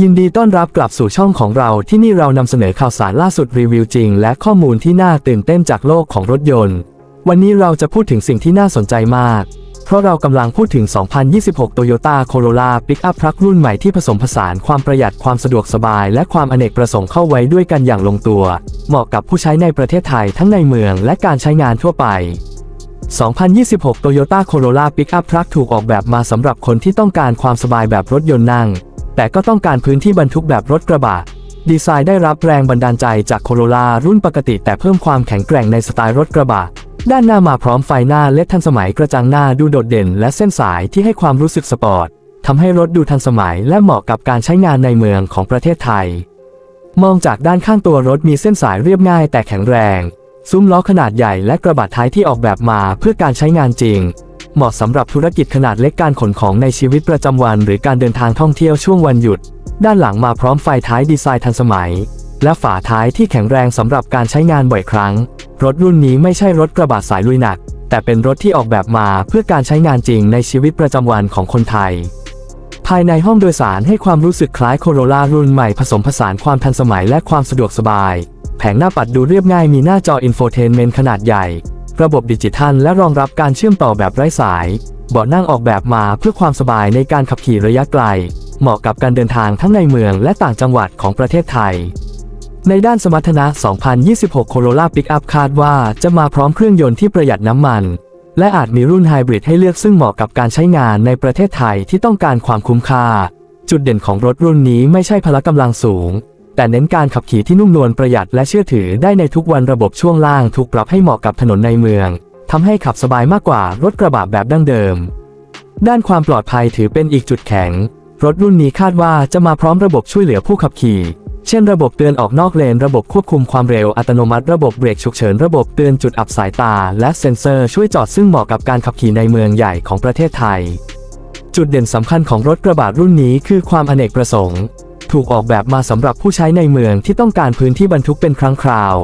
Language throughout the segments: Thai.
ยินดีต้อนรับกลับสู่ช่องของเราที่นี่เรานำเสนอข่าวสารล่าสุดรีวิวจริง และข้อมูลที่น่าตื่นเต้นจากโลกของรถยนต์ วันนี้เราจะพูดถึงสิ่งที่น่าสนใจมาก เพราะเรากำลังพูดถึง 2026 Toyota Corolla Pickup Truck รุ่นใหม่ที่ผสมผสานความประหยัดความสะดวกสบาย และความอเนกประสงค์เข้าไว้ด้วยกันอย่างลงตัว เหมาะกับผู้ใช้ในประเทศไทยทั้งในเมืองและการใช้งานทั่วไป2026 Toyota Corolla Pickup Truck ถูกออกแบบมาสำหรับคนที่ต้องการความสบายแบบรถยนต์นั่ง แต่ก็ต้องการพื้นที่บรรทุกแบบรถกระบะ ดีไซน์ได้รับแรงบันดาลใจจาก Corolla รุ่นปกติแต่เพิ่มความแข็งแกร่งในสไตล์รถกระบะ ด้านหน้ามาพร้อมไฟหน้าเล็ดทันสมัยกระจังหน้าดูโดดเด่น และเส้นสายที่ให้ความรู้สึกสปอร์ตทำให้รถดูทันสมัยและเหมาะกับการใช้งานในเมืองของประเทศไทย มองจากด้านข้างตัวรถมีเส้นสายเรียบง่ายแต่แข็งแรง ซุ้มล้อขนาดใหญ่และกระบะท้ายที่ออกแบบมาเพื่อการใช้งานจริง เหมาะสำหรับธุรกิจขนาดเล็กการขนของในชีวิตประจำวัน หรือการเดินทางท่องเที่ยวช่วงวันหยุด ด้านหลังมาพร้อมไฟท้ายดีไซน์ทันสมัย และฝาท้ายที่แข็งแรงสำหรับการใช้งานบ่อยครั้ง รถรุ่นนี้ไม่ใช่รถกระบะสายลุยหนัก แต่เป็นรถที่ออกแบบมาเพื่อการใช้งานจริงในชีวิตประจำวันของคนไทย ภายในห้องโดยสารให้ความรู้สึกคล้ายโคโรล่ารุ่นใหม่ผสมผสานความทันสมัยและความสะดวกสบาย แผงหน้าปัดดูเรียบง่ายมีหน้าจออินโฟเทนเมนต์ขนาดใหญ่ ระบบดิจิทัลและรองรับการเชื่อมต่อแบบไร้สาย เบาะนั่งออกแบบมาเพื่อความสบายในการขับขี่ระยะไกล เหมาะกับการเดินทางทั้งในเมืองและต่างจังหวัดของประเทศไทย ในด้านสมรรถนะ 2026 Corolla Pickup คาดว่าจะมาพร้อมเครื่องยนต์ที่ประหยัดน้ำมัน และอาจมีรุ่นไฮบริดให้เลือกซึ่งเหมาะกับการใช้งานในประเทศไทยที่ต้องการความคุ้มค่า จุดเด่นของรถรุ่นนี้ไม่ใช่พละกำลังสูง แต่เน้นการขับขี่ที่นุ่มนวลประหยัดและเชื่อถือได้ในทุกวันระบบช่วงล่างถูกปรับให้เหมาะกับถนนในเมืองทำให้ขับสบายมากกว่ารถกระบะแบบดั้งเดิม ด้านความปลอดภัยถือเป็นอีกจุดแข็ง รถรุ่นนี้คาดว่าจะมาพร้อมระบบช่วยเหลือผู้ขับขี่ เช่นระบบเตือนออกนอกเลน ระบบควบคุมความเร็วอัตโนมัติ ระบบเบรกฉุกเฉิน ระบบเตือนจุดอับสายตา และเซ็นเซอร์ช่วยจอดซึ่งเหมาะกับการขับขี่ในเมืองใหญ่ของประเทศไทย จุดเด่นสำคัญของรถกระบะรุ่นนี้คือความอเนกประสงค์ ถูกออกแบบมาสำหรับผู้ใช้ในเมืองที่ต้องการพื้นที่บรรทุกเป็นครั้งคราว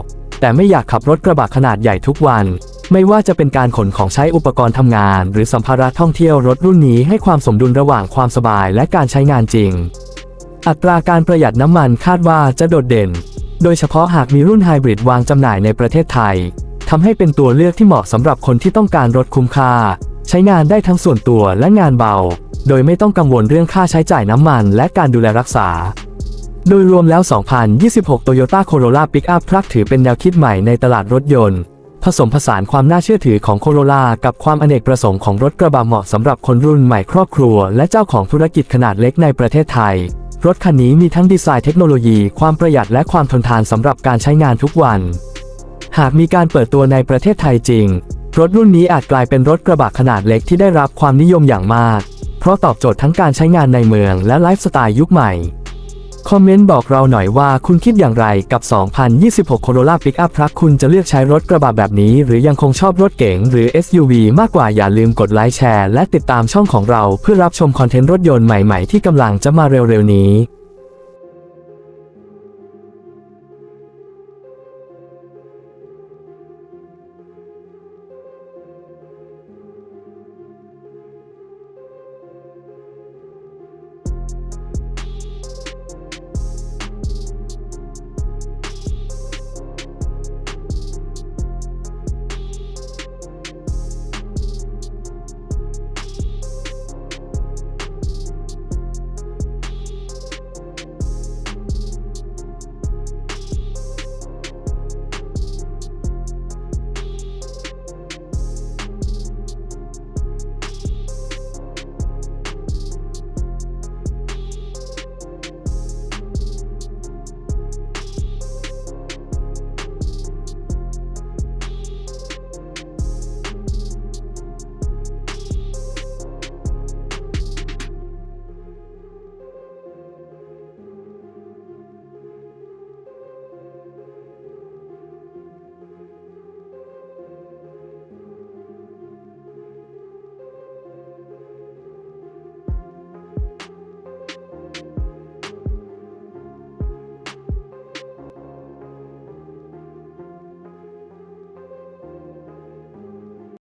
แต่ไม่อยากขับรถกระบะขนาดใหญ่ทุกวัน ไม่ว่าจะเป็นการขนของใช้อุปกรณ์ทำงาน หรือสัมภาระท่องเที่ยวรถรุ่นนี้ให้ความสมดุลระหว่างความสบายและการใช้งานจริง อัตราการประหยัดน้ำมันคาดว่าจะโดดเด่น โดยเฉพาะหากมีรุ่นไฮบริดวางจำหน่ายในประเทศไทยทำให้เป็นตัวเลือกที่เหมาะสำหรับคนที่ต้องการรถคุ้มค่า ใช้งานได้ทั้งส่วนตัวและงานเบา โดยไม่ต้องกังวลเรื่องค่าใช้จ่ายน้ำมันและการดูแลรักษา โดยรวมแล้ว 2026 Toyota Corolla Pickup Truck ถือเป็นแนวคิดใหม่ในตลาดรถยนต์ ผสมผสานความน่าเชื่อถือของ Corolla กับความอเนกประสงค์ของรถกระบะเหมาะสำหรับคนรุ่นใหม่ครอบครัว และเจ้าของธุรกิจขนาดเล็กในประเทศไทย รถคันนี้มีทั้งดีไซน์เทคโนโลยี ความประหยัดและความทนทานสำหรับการใช้งานทุกวัน หากมีการเปิดตัวในประเทศไทยจริง รถรุ่นนี้อาจกลายเป็นรถกระบะขนาดเล็กที่ได้รับความนิยมอย่างมาก ราะตอบโจทย์ทั้งการใช้งานในเมืองและไลฟ์สไตล์ยุคใหม่ คอมเมนต์บอกเราหน่อยว่าคุณคิดอย่างไรกับ 2026 Corolla Pickup Truck คุณจะเลือกใช้รถกระบะแบบนี้ หรือยังคงชอบรถเก๋งหรือ SUV มากกว่าอย่าลืมกดไลค์แชร์และติดตามช่องของเราเพื่อรับชมคอนเทนต์รถยนต์ใหม่ๆ ที่กำลังจะมาเร็วๆนี้